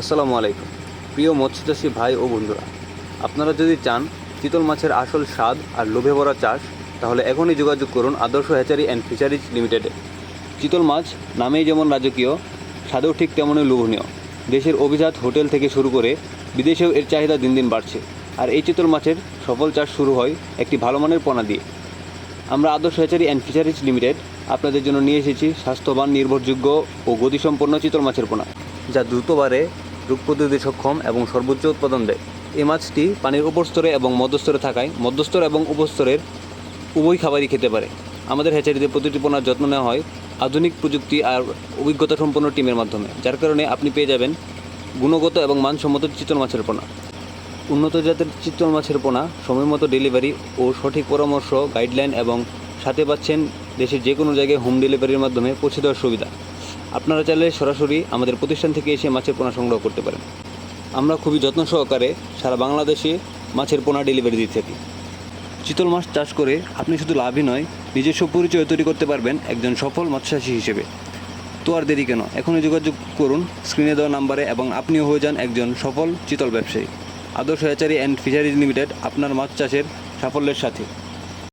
আসসালামু আলাইকুম। প্রিয় মৎস্যচাষী ভাই ও বন্ধুরা, আপনারা যদি চান চিতল মাছের আসল স্বাদ আর লোভে ভরা চাষ, তাহলে এখনই যোগাযোগ করুন আদর্শ হ্যাচারি অ্যান্ড ফিশারিজ লিমিটেডে। চিতল মাছ নামেই যেমন রাজকীয়, স্বাদেও ঠিক তেমনই লোভনীয়। দেশের অভিজাত হোটেল থেকে শুরু করে বিদেশেও এর চাহিদা দিন দিন বাড়ছে। আর এই চিতল মাছের সফল চাষ শুরু হয় একটি ভালো মানের পোনা দিয়ে। আমরা আদর্শ হ্যাচারি অ্যান্ড ফিশারিজ লিমিটেড আপনাদের জন্য নিয়ে এসেছি স্বাস্থ্যবান, নির্ভরযোগ্য ও গতিসম্পন্ন চিতল মাছের পোনা, যা দ্রুত বাড়ে রোগ প্রতিরোধে সক্ষম এবং সর্বোচ্চ উৎপাদন দেয়। এই মাছটি পানির উপর স্তরে এবং মধ্যস্তরে থাকায় মধ্যস্তর এবং উপস্তরের উভয় খাবারই খেতে পারে। আমাদের হ্যাচারিতে প্রতিটি পোনার যত্ন নেওয়া হয় আধুনিক প্রযুক্তি আর অভিজ্ঞতা সম্পন্ন টিমের মাধ্যমে, যার কারণে আপনি পেয়ে যাবেন গুণগত এবং মানসম্মত চিতল মাছের পোনা। উন্নত জাতের চিতল মাছের পোনা সময় মতো ডেলিভারি ও সঠিক পরামর্শ, গাইডলাইন এবং সাথে পাচ্ছেন দেশের যে কোনো জায়গায় হোম ডেলিভারির মাধ্যমে পৌঁছে দেওয়ার সুবিধা। আপনারা চাইলে সরাসরি আমাদের প্রতিষ্ঠান থেকে এসে মাছের পোনা সংগ্রহ করতে পারেন। আমরা খুবই যত্ন সহকারে সারা বাংলাদেশে মাছের পোনা ডেলিভারি দিয়ে থাকি। চিতল মাছ চাষ করে আপনি শুধু লাভই নয়, নিজস্ব পরিচয় তৈরি করতে পারবেন একজন সফল মৎস্যচাষী হিসেবে। তো আর দেরি কেন? এখনই যোগাযোগ করুন, স্ক্রিনে দেওয়া নাম্বারে এবং আপনিও হয়ে যান একজন সফল চিতল ব্যবসায়ী। আদর্শ হ্যাচারি অ্যান্ড ফিশারিজ লিমিটেড, আপনার মাছ চাষের সাফল্যের সাথে।